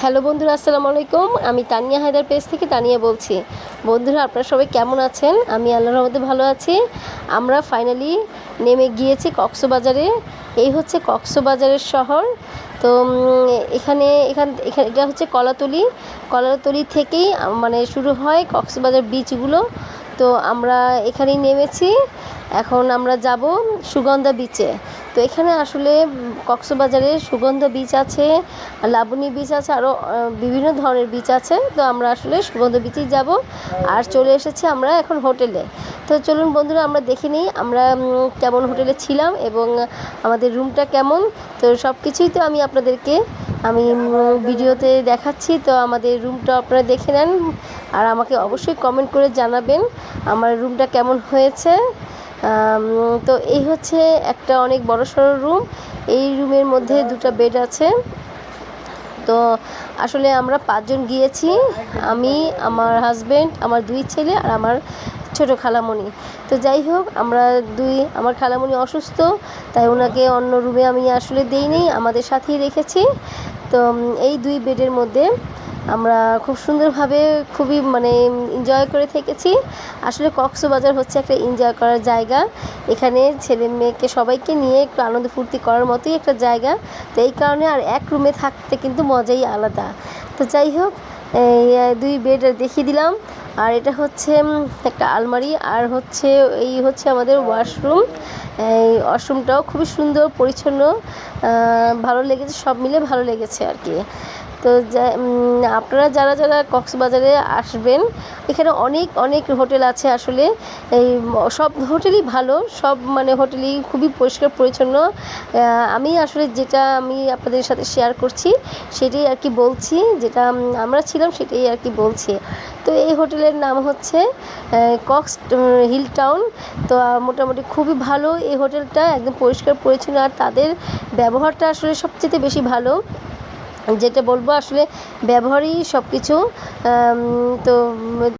Hello বন্ধুরা, আসসালামু আলাইকুম। আমি তানিয়া হায়দার পেজ থেকে তানিয়া বলছি। বন্ধুরা, আপনারা সবাই কেমন আছেন? আমি আল্লাহর রহমতে ভালো আছি। আমরা ফাইনালি নেমে গিয়েছি কক্সবাজারে। এই হচ্ছে কক্সবাজারের শহর। তো এখানে, এখান, এখানে, এটা হচ্ছে কলাতলি। কলাতলি থেকেই মানে শুরু হয় কক্সবাজার বিচগুলো তো, আমরা এখানেই নেমেছি। এখন আমরা যাব সুগন্ধা বিচে তো এখানে আসলে কক্সবাজারে সুগন্ধা বিচ আছে, লাবণী বিচ আছে আরও বিভিন্ন ধরনের বিচ আছে। তো আমরা আসলে সুগন্ধ বিচেই যাব। আর চলে এসেছি আমরা এখন হোটেলে। তো চলুন বন্ধুরা, আমরা দেখে নিই আমরা কেমন হোটেলে ছিলাম এবং আমাদের রুমটা কেমন। তো সব কিছুই তো আমি আপনাদেরকে, আমি ভিডিওতে দেখাচ্ছি। তো আমাদের রুমটা আপনারা দেখে নেন। আর আমাকে অবশ্যই কমেন্ট করে জানাবেন আমার রুমটা কেমন হয়েছে। তো এই হচ্ছে একটা অনেক বড় সড়ো রুম। এই রুমের মধ্যে দুটো বেড আছে। তো আসলে আমরা পাঁচজন গিয়েছি, আমি, আমার হাজব্যান্ড আমার দুই ছেলে আর আমার ছোট খালামণি। তো যাই হোক, আমরা দুই, আমার খালামণি অসুস্থ, তাই ওনাকে অন্য রুমে আমি আসলে দেইনি, আমাদের সাথেই রেখেছি। তো এই দুই বেডের মধ্যে আমরা খুব সুন্দরভাবে খুবই মানে এনজয় করে থেকেছি। আসলে কক্সবাজার হচ্ছে একটা এনজয় করার জায়গা। এখানে ছেলে মেয়েকে সবাইকে নিয়ে একটু আনন্দ ফুর্তি করার মতোই একটা জায়গা। তো এই কারণে আর এক রুমে থাকতে কিন্তু মজাই আলাদা। তো যাই হোক দুই বেড দেখিয়ে দিলাম। আর এটা হচ্ছে একটা আলমারি। আর হচ্ছে, এই হচ্ছে আমাদের ওয়াশরুম এই ওয়াশরুমটাও খুবই সুন্দর, পরিচ্ছন্ন। ভালো লেগেছে, সব মিলে ভালো লেগেছে আর কি। তো আপনারা যারা যারা কক্সবাজারে আসবেন, এখানে অনেক অনেক হোটেল আছে আসলে। এই, সব হোটেলই ভালো, সব মানে হোটেলই খুবই পরিষ্কার, পরিচ্ছন্ন। আমি আসলে যেটা আমি আপনাদের সাথে শেয়ার করছি, সেটাই আর কি বলছি। যেটা আমরা ছিলাম, সেটাই আর কি বলছি। তো এই হোটেলের নাম হচ্ছে কক্স হিল টাউন। তো মোটামুটি খুবই ভালো এই হোটেলটা, একদম পরিষ্কার, পরিচ্ছন্ন। আর তাদের ব্যবহারটা আসলে সবচেয়ে বেশি ভালো। যেটা বলব আসলে ব্যবহারই সব কিছু তো